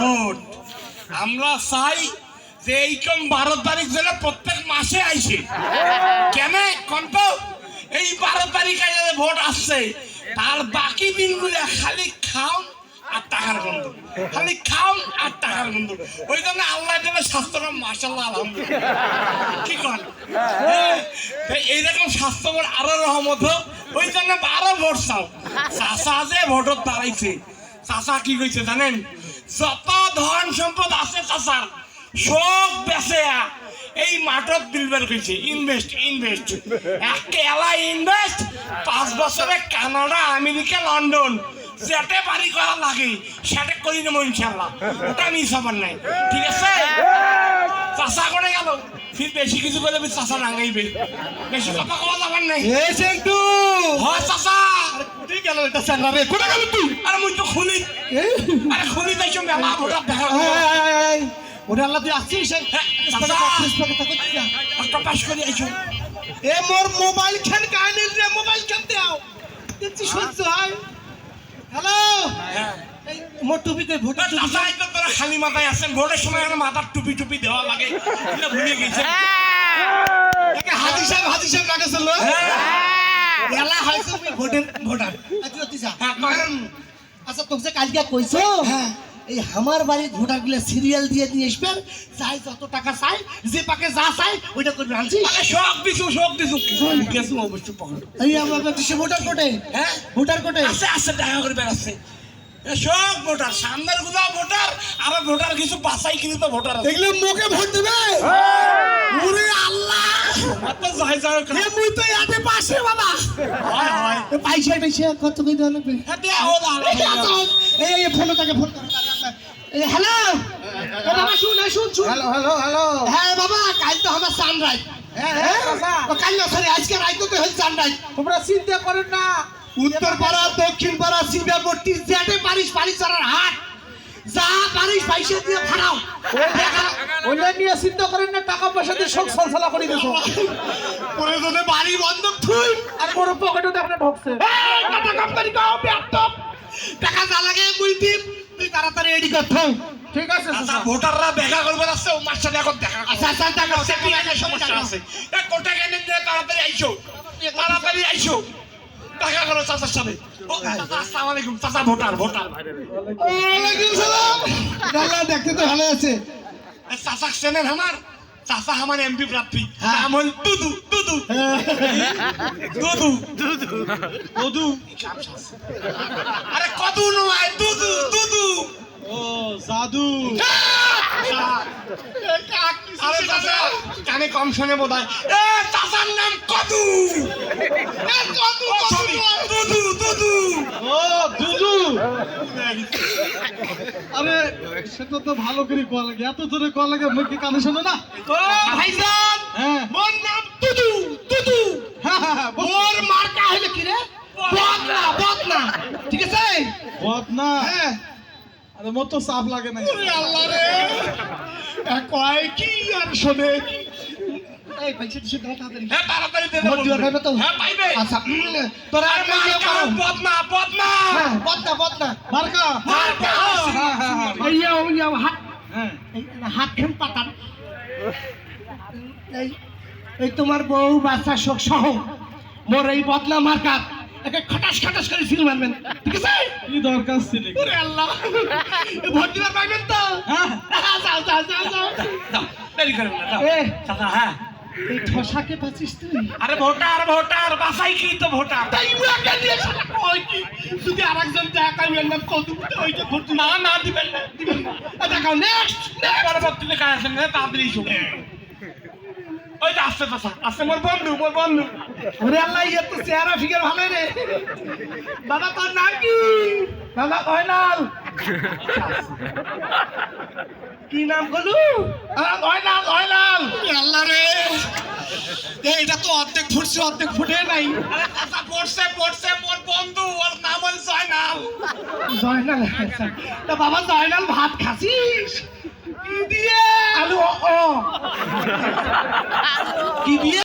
Vote. আমরা চাই যে এইরকম বারো তারিখ যেন প্রত্যেক মাসে আইছে কেন? কন্ত? এই বারো তারিখে যে ভোট আসছে তার বাকি দিনগুলো খালি খাও আর টাকার গন্ধ। খালি খাও আর টাকার গন্ধ। ওই জন্য আল্লাহ দেবে স্বাস্থ্যকর মাসাল্লাহ আলহামদুলিল্লাহ। কি কন? হ্যাঁ, এইরকম স্বাস্থ্যকর আরও রহমত হোক। ওই জন্য বারো ভোট চাও। চাষা যে ভোটত দাঁড়াইছে চাষা কি কইছে জানেন? যত ধন সম্পদ আছে চাষার সব বেচে এই মাঠত দিলবার কইছে ইনভেস্ট ইনভেস্ট একে এলা ইনভেস্ট পাঁচ বছরে কানাডা, আমেরিকা, লন্ডন, যেতে বাড়ি করা লাগে, সেটা করি নেব ইনশাল্লাহ। ওটা মিস হবার নাই। ঠিক আছে? চাষা করে গেল? ফির বেশি কিছু আমি চাষা রাঙাইবে। বেশি কথা কওয়া যাবার নাই। একটু গেল এটা চাঙ্গা রে। কোথায় গেল তুই? আরে মুই তো খুলি আরে খুলি তাইছো মেলা ভোটার দেখা ওরে আল্লাহ তুই আসছিস? এই? হ্যাঁ। একটা পাস করে আইছো এ মোর মোবাইল খেন কাহিনী রে মোবাইল খেন দাও দেখছি সহ্য হয়? হ্যালো? হ্যাঁ। মোর টুপি কই টুপি তোরা খালি মাথায় আছেন। ভোটের সময় আমার মাথার টুপি টুপি দেওয়া লাগে। ভুলে গেছে। একে হাজি সাহেব হাজি সাহেব লাগাছিল এলা হয়তো তুমি ভোটের ভোটার। তুই যা হ্যাঁ আচ্ছা তোকে কালকে কইছো? হ্যাঁ। এই আমার বাড়ির ভোটারগুলো সিরিয়াল দিয়ে নিয়ে আসবেন চাই যত টাকা চাই যে পাকে যা চাই ওইটা করবে আনছিস শখ দিছু শখ দিছু। গেছু অবশ্য পকেট এই আমার দেশে ভোটার কোটে? হ্যাঁ। ভোটার কোটে? আছে করে বেড়াচ্ছে। সব ভোটার সামনেরগুলো ভোটার আর ভোটার কিছু বাসাই কিন্তু তো ভোটার দেখলে মুখে ভোট দেবে ওরে আল্লাহ এত যাই যাই এ মুই তো ইয়াতে পাশে বাবা হয় হয় পয়সা পয়সা কত কই দেওয়া লাগবে দেয়া ও দাঁড়া এই এই এই ফোন তাকে ফোন এই হ্যালো বাবা শুন শুন শুন হ্যালো হ্যালো হ্যালো হ্যাঁ বাবা কাল তো আমার সানরাইজ চাচা, ও কাল না সরি আজকে রাইতো তো হল সানরাইজ তোমরা চিন্তা করেন না। উত্তর পাড়া দক্ষিণ পাড়া যেটে পারিস পারিস হাট। যা পারিস পয়সা দিয়ে ফাড়াও। ওইটা নিয়ে চিন্তা করেন না টাকা পয়সা দিয়ে সব সলসলা করে দিছো প্রয়োজনে বাড়ি বন্ধক থুই। আর বড় পকেটে দেখলে ঢুকছে। এই, টাটা কোম্পানি কাও ব্যাপটপ টাকা যা লাগে তুই তাড়াতাড়ি রেডি কর থাম ঠিক আছে আচ্ছা। ভোটাররা দেখা করবে আসছে ও সাথে এখন দেখা আচ্ছা আচ্ছা টাকা ওতে কি সমস্যা আছে। এ কোটা কেন তাড়াতাড়ি আইছো তাড়াতাড়ি আইছো দেখা করো চাচার সাথে। আসসালামু আলাইকুম। চাচা ভোটার ভোটার। ওয়ালাইকুম সালাম আল্লাহ দেখতে তো ভালো আছে চাচা চেনেন আমার চাচা আমার এমপি প্রার্থী। হ্যাঁ। নাম হল দুদু দুদু। দুদু। দুদু। দুদু আরে কদু নয় দুদু দুদু। ও জাদু। আরে চাচা কানে কম শুনে বোধ হয় এ চাচার নাম কদু। দুদু দুদু। ও দুদু। আরে সেটা তো ভালো করে কোয়া লাগে। এত জোরে কোয়া লাগে মুখে কি কানে শোনো না। ও ভাইজান হ্যাঁ মোর নাম দুদু দুদু হ্যাঁ হ্যাঁ হ্যাঁ মোর মার্কা হইল কি রে বদনা বদনা ঠিক আছে বদনা হ্যাঁ আরে মোর তো চাপ লাগে না। ওরে আল্লাহ রে। কয় কি আর শোনে? এই পয়সা দিছে দাও তাড়াতাড়ি। হ্যাঁ তাড়াতাড়ি দে ভোট দিবা পাইবে তো হ্যাঁ পাইবে। আচ্ছা উম, তোরা আর আর কাজ করো বদনা বদনা। হ্যাঁ বদনা বদনা। মার্কা। মার্কা হ্যাঁ হ্যাঁ হ্যাঁ ইয়া ইয়া হাত হ্যাঁ। এই হাত খান পাতান। এই এই তোমার বউ বাচ্চা শোক সহ। মোর এই বদলা মার্কাত। একে খটাস খটাস করে মারবেন। ঠিক আছে? কি দরকার ছিল ওরে আল্লাহ। ভোট দিবার পাইবেন তো? হ্যাঁ। যাও যাও যাও যাও দাও দেরি করেন না এ। চাচা হ্যাঁ। এই ঠসাকে পাচ্ছিস তুই? আরে ভোটার ভোটার বাসাই কি তো ভোটার? তাই মুয়াকে দিয়ে শালা কই কি? যদি আরেকজন দেখা কাইবেন না কত যে ভোট না না দিবেন না দিবেন না। দেখাও নেক্সট পরবর্তী লেখা আছে না তাড়াতাড়ি এসো ওই যে আসছে চাচা আসছে। মোর বন্ধু মোর বন্ধু। ওরে আল্লাহ ইয়ে তো চেহারা ফিগার ভালো রে। দাদা তোর নাম কি? দাদা কয়নাল কি নাম বলু কয়নাল কয়নাল আল্লাহ রে। তো অর্ধেক ফুটছে অর্ধেক ফুটে নাই। পড়ছে পড়ছে মোর বন্ধু ওর নাম হল জয়নাল। জয়নাল আচ্ছা। তা বাবা জয়নাল ভাত খাসিস। কি দিয়ে